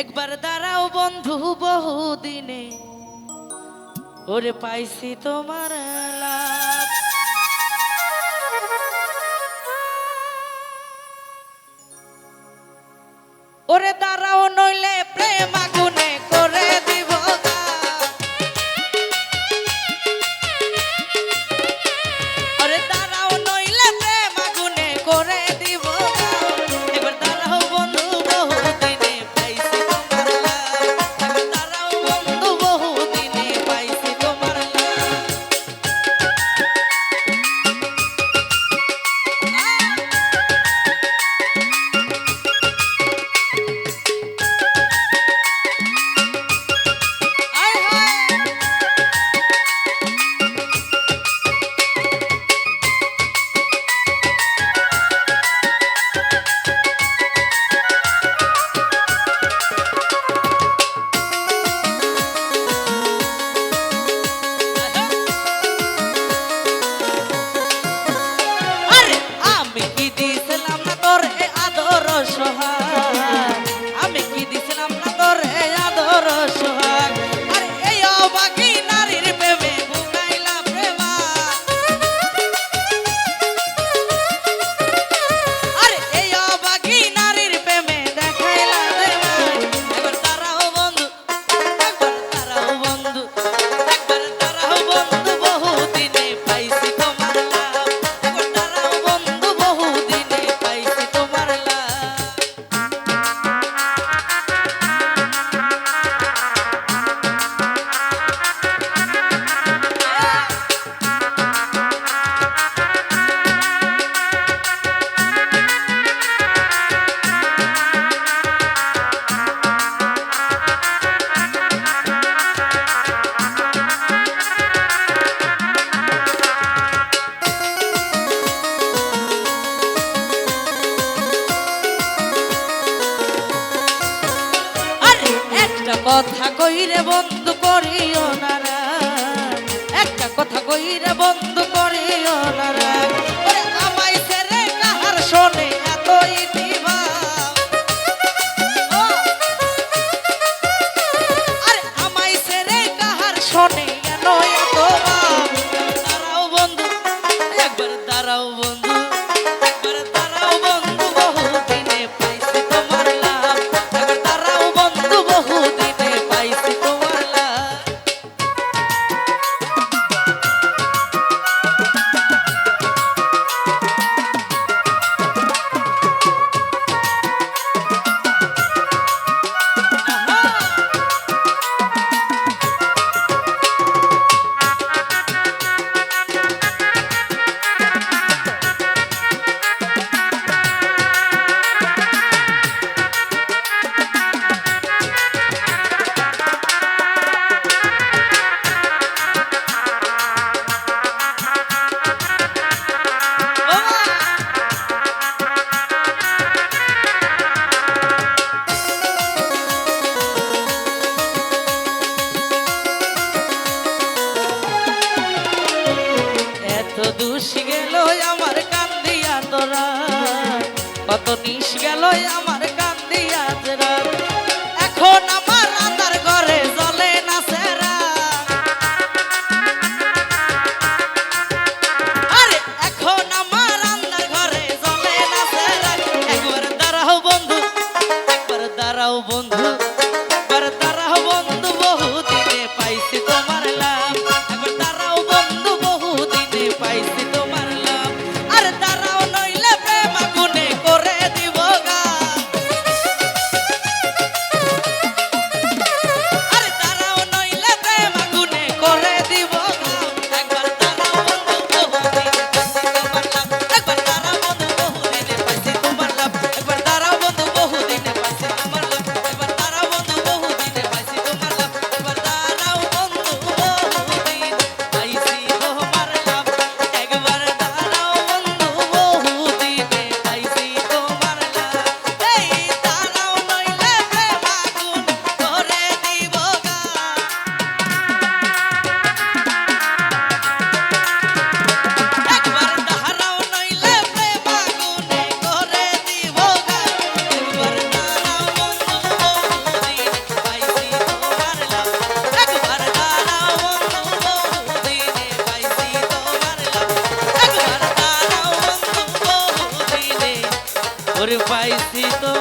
একবার দাঁড়াও বন্ধু বহু দিনে ওরে পাইছি তোমার ওরে দাঁড়াও নইলে প্রেমা কথা কইরে বন্ধ করিও না একটা কথা কইরে বন্ধ করিও না গেল আমার কান্দি এখন আমার ঘরে জলে না সেরা। আরে, এখন আমার ঘরে জলে না সেরা। একবার দাঁড়াও বন্ধু, একবার দাঁড়াও বন্ধু। ওরে পাইছি তোমার